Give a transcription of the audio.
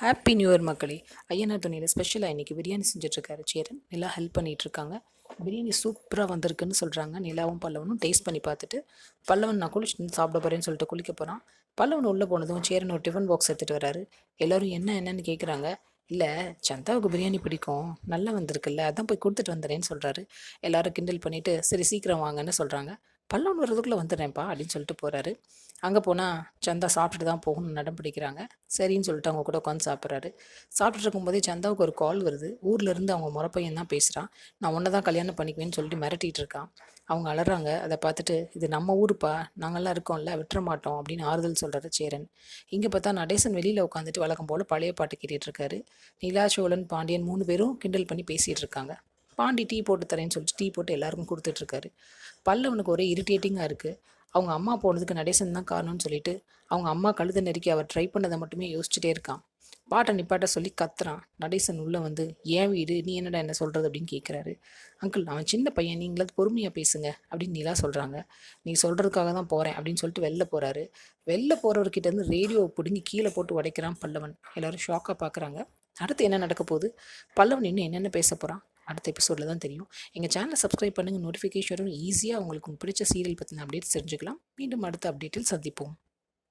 Happy new year மக்களே. ஐயனார் துணியில் ஸ்பெஷலாக இன்றைக்கி பிரியாணி செஞ்சிட்ருக்காரு சேரன். நிலா ஹெல்ப் பண்ணிகிட்ருக்காங்க பிரியாணி சூப்பராக வந்திருக்குன்னு சொல்கிறாங்க நிலாவும் பல்லவனும் டேஸ்ட் பண்ணி பார்த்துட்டு பல்லவன் நான் குளிச்சுட்டு சாப்பிட போகிறேன்னு சொல்லிட்டு குளிக்க போகிறான் பல்லவன் உள்ளே போனதும் சேரன் ஒரு டிஃபன் பாக்ஸ் எடுத்துகிட்டு வராரு. எல்லோரும் என்ன என்னன்னு கேட்குறாங்க இல்லை சந்தாவுக்கு பிரியாணி பிடிக்கும். நல்லா வந்திருக்குல்ல அதான் போய் கொடுத்துட்டு வந்துடுறேன்னு சொல்கிறாரு எல்லாரும் கிண்டல் பண்ணிவிட்டு சரி சீக்கிரம் வாங்கன்னு சொல்கிறாங்க பல்லவன் வர்றதுக்குள்ளே வந்துடுறேன்ப்பா அப்படின்னு சொல்லிட்டு போகிறாரு அங்கே போனால் சந்தா சாப்பிட்டுட்டு தான் போகணும்னு நடம் பிடிக்கிறாங்க. சரின்னு சொல்லிட்டு அவங்க கூட உட்காந்து சாப்பிட்றாரு. சாப்பிட்டுட்டு இருக்கும்போதே சந்தாவுக்கு ஒரு கால் வருது. ஊர்லேருந்து அவங்க முறப்பையன் தான் பேசுகிறான் நான் ஒன்றை தான் கல்யாணம் பண்ணிக்குவேன்னு சொல்லிட்டு மிரட்டிகிட்டு இருக்கான். அவங்க அலறாங்க. அதை பார்த்துட்டு இது நம்ம ஊருப்பா. நாங்கள்லாம் இருக்கோம்ல விட்டுற மாட்டோம் அப்படின்னு ஆறுதல் சொல்கிறாரு சேரன். இங்கே பார்த்தா நடேசன் வெளியில் உட்காந்துட்டு வழக்கம் போல் பழைய பாட்டு கேட்டுட்டு இருக்காரு. நிலா சோழன் பாண்டியன் மூணு பேரும் கிண்டல் பண்ணி பேசிகிட்டு இருக்காங்க. பாண்டி டீ போட்டு தரேன்னு சொல்லிட்டு டீ போட்டு எல்லாருக்கும் கொடுத்துட்ருக்காரு. பல்லவனுக்கு ஒரே இரிட்டேட்டிங்காக இருக்குது அவங்க அம்மா போனதுக்கு நடேசன் தான் காரணம்னு சொல்லிட்டு அவங்க அம்மா கழுத நெருக்கி அவர் ட்ரை பண்ணதை மட்டுமே யோசிச்சுட்டே இருக்கான். பாட்டை நிப்பாட்ட சொல்லி கத்துறான். நடேசன் உள்ளே வந்து ஏன் வீடு? நீ என்னடா என்ன சொல்கிறது அப்படின்னு கேட்குறாரு அங்கிள் அவன் சின்ன பையன். நீங்களாவது பொறுமையாக பேசுங்க. அப்படின்னு நீலா சொல்கிறாங்க நீ சொல்கிறதுக்காக தான் போகிறேன் அப்படின்னு சொல்லிட்டு வெளில போகிறாரு வெளில போகிறவர்கிட்ட இருந்து ரேடியோவை பிடுங்கி கீழே போட்டு உடைக்கிறான் பல்லவன். எல்லோரும் ஷாக்காக பார்க்குறாங்க அடுத்து என்ன நடக்க போகுது? பல்லவன் இன்னும் என்னென்ன பேச போகிறான் அடுத்த எபிசோடில் தான் தெரியும். எங்கள் சேனலை சப்ஸ்கிரைப் பண்ணுங்கள் நோட்டிஃபிகேஷனும் ஈஸியாக உங்களுக்கு பிடிச்ச சீரியல் பற்றின அப்டேட்ஸ் தெரிஞ்சுக்கலாம். மீண்டும் அடுத்த அப்டேட்டில் சந்திப்போம்.